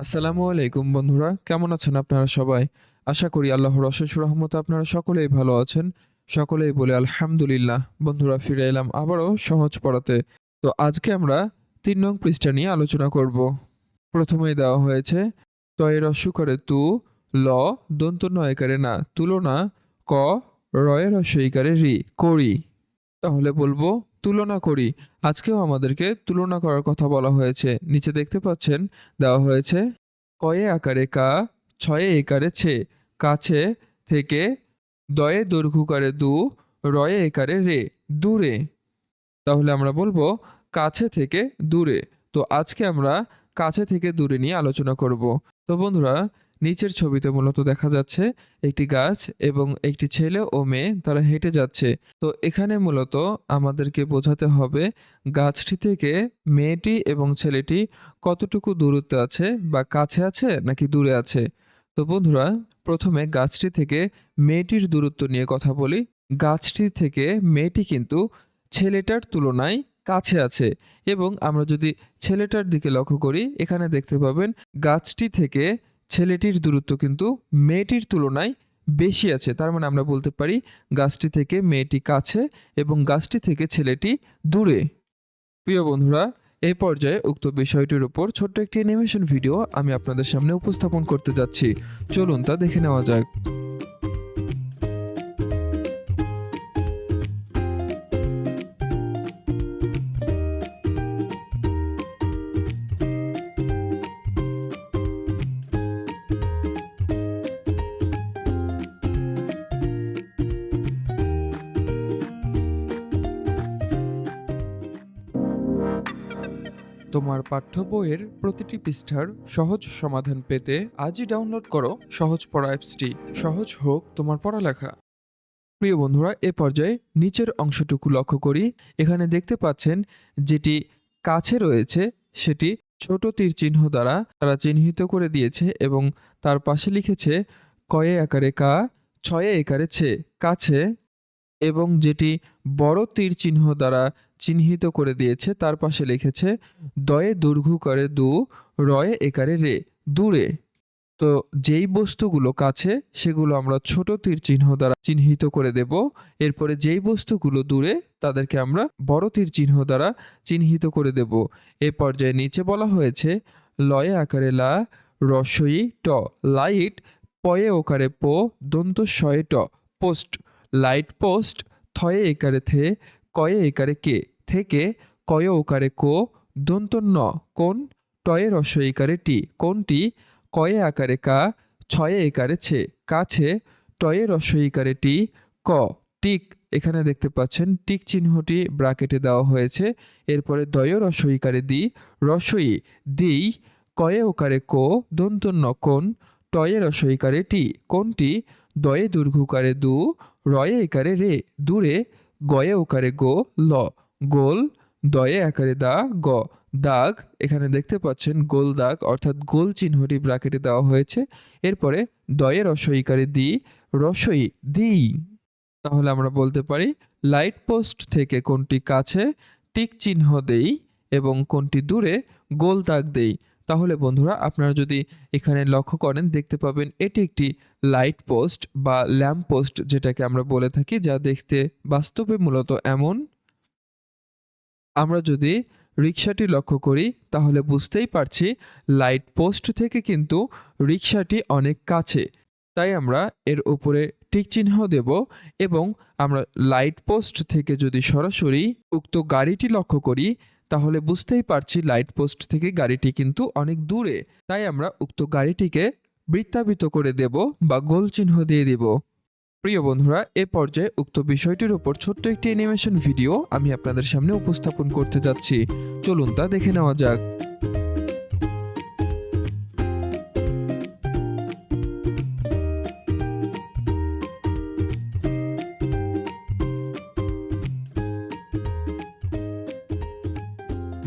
আসসালামু আলাইকুম বন্ধুরা, কেমন আছেন আপনারা সবাই? আশা করি আল্লাহর অশেষ রহমতে আপনারা সকলেই ভালো আছেন। সকলেই বলে আলহামদুলিল্লাহ। বন্ধুরা, ফিরে এলাম আবারও সহজ পড়াতে। তো আজকে আমরা তিন নং পৃষ্ঠা নিয়ে আলোচনা করব। প্রথমেই দেওয়া হয়েছে, তয়ের অসুকরে তু, ল, দন্ত নয়কারে না। তুলনা, ক, রয়ের অসইকারে রি, করি। তাহলে বলব তুলনা করি। আজকেও আমাদেরকে তুলনা করার কথা বলা হয়েছে। নিচে দেখতে পাচ্ছেন, দেওয়া হয়েছে, কয়ে আকারে কা, ছয়ে একারে ছে, কাছে থেকে দয়ে দৈর্ঘ্যকারে দু, রয়ে একারে রে, দূরে। তাহলে আমরা বলব, কাছে থেকে দূরে। তো আজকে আমরা কাছে থেকে দূরে নিয়ে আলোচনা করব। তো বন্ধুরা নিচের ছবিতে মূলত দেখা যাচ্ছে একটি গাছ এবং একটি ছেলে ও মেয়ে তারা হেঁটে যাচ্ছে। তো এখানে মূলত আমাদেরকে বোঝাতে হবে গাছটি থেকে মেয়েটি এবং ছেলেটি কতটুকু দূরত্বে আছে বা কাছে আছে নাকি দূরে আছে। তো বন্ধুরা, প্রথমে গাছটি থেকে মেয়েটির দূরত্ব নিয়ে কথা বলি। গাছটি থেকে মেয়েটি কিন্তু ছেলেটার তুলনায় কাছে আছে এবং আমরা যদি ছেলেটার দিকে লক্ষ্য করি, এখানে দেখতে পাবেন গাছটি থেকে ছেলেটির দূরত্ব কিন্তু মেয়েটির তুলনায় বেশি আছে। তার মানে আমরা বলতে পারি গাছটি থেকে মেয়েটি কাছে এবং গাছটি থেকে ছেলেটি দূরে। প্রিয় বন্ধুরা এই পর্যায়ে উক্ত বিষয়টির উপর ছোট্ট একটি অ্যানিমেশন ভিডিও আমি আপনাদের সামনে উপস্থাপন করতে যাচ্ছি। চলুন তা দেখে নেওয়া যাক। তোমার পাঠ্য বইয়ের প্রতিটি পৃষ্ঠার সহজ সমাধান পেতে আজই ডাউনলোড করো সহজ পড়া অ্যাপসটি। সহজ হোক তোমার পড়ালেখা। প্রিয় বন্ধুরা, এ পর্যায়ে নিচের অংশটুকু লক্ষ্য করি। এখানে দেখতে পাচ্ছেন যেটি কাছে রয়েছে, সেটি ছোট তীর চিহ্ন দ্বারা তারা চিহ্নিত করে দিয়েছে এবং তার পাশে লিখেছে, কয়ে আকারে কা, ছয়ে একারে ছে। কাছে এবং যেটি বড় তীর চিহ্ন দ্বারা চিহ্নিত করে দিয়েছে, তার পাশে লিখেছে, দয়ে দৈর্ঘ্য করে দু, রয়ে একারে রে, দূরে। তো যেই বস্তুগুলো কাছে, সেগুলো আমরা ছোট তীর চিহ্ন দ্বারা চিহ্নিত করে দেব। এরপরে যেই বস্তুগুলো দূরে, তাদেরকে আমরা বড় তীর চিহ্ন দ্বারা চিহ্নিত করে দেব। এ পর্যায়ে নিচে বলা হয়েছে, লয়ে আকারে লা রসই ট, লাইট পয়ে ওকারে পো, দন্ত শয়ে ট, পোস্ট। লাইট পোস্ট থয়ে একারে থে, কয়ে একারে কে? থেকে কয় ওকারে কো? দন্ত ন কোন? টয়ে রস একারে টি। কোনটি? কয়ে আকারে কা? ছয়ে একারে ছে। কাছে টয়ে রস ইকারে টি। ক। টিক। এখানে দেখতে পাচ্ছেন, টিক চিহ্নটি ব্রাকেটে দেওয়া হয়েছে। এরপরে দয় রস ইকারে দি। রসই, দিই। কয়ে ওকারে কো? দন্ত ন কোন? টয়ে রস ইকারে টি। কোনটি? দয়ে দৈর্ঘ্যকারে দু, রয়ে একারে রে। দূরে গয়ে ওকারে গো, ল। গোল, দয়ে আকারে দা, গ। দাগ, এখানে দেখতে পাচ্ছেন গোল দাগ, অর্থাৎ গোল চিহ্নটি ব্রাকেটে দেওয়া হয়েছে। এরপরে দয়ে রসইকারে দি, রসই দি তাহলে আমরা বলতে পারি লাইট পোস্ট থেকে কোনটি কাছে, টিক চিহ্ন দেই এবং কোনটি দূরে, গোল দাগ দেই। তাহলে বন্ধুরা আপনারা যদি এখানে লক্ষ্য করেন, দেখতে পাবেন এটি একটি লাইট পোস্ট বা ল্যাম্প পোস্ট যেটাকে আমরা বলে থাকি, যা দেখতে বাস্তবে মূলত এমন। আমরা যদি রিক্সাটি লক্ষ্য করি, তাহলে বুঝতেই পারছি লাইট পোস্ট থেকে কিন্তু রিক্সাটি অনেক কাছে। তাই আমরা এর উপরে টিক চিহ্ন দেব এবং আমরা লাইট পোস্ট থেকে যদি সরাসরি উক্ত গাড়িটি লক্ষ্য করি তাহলে বুঝতেই পারছি লাইট পোস্ট থেকে গাড়িটি কিন্তু অনেক দূরে। তাই আমরা উক্ত গাড়িটিকে বৃত্তাবিত করে দেব বা গোল চিহ্ন দিয়ে দেব। প্রিয় বন্ধুরা, এ পর্যায়ে উক্ত বিষয়টির উপর ছোট্ট একটি অ্যানিমেশন ভিডিও আমি আপনাদের সামনে উপস্থাপন করতে যাচ্ছি। চলুন তা দেখে নেওয়া যাক।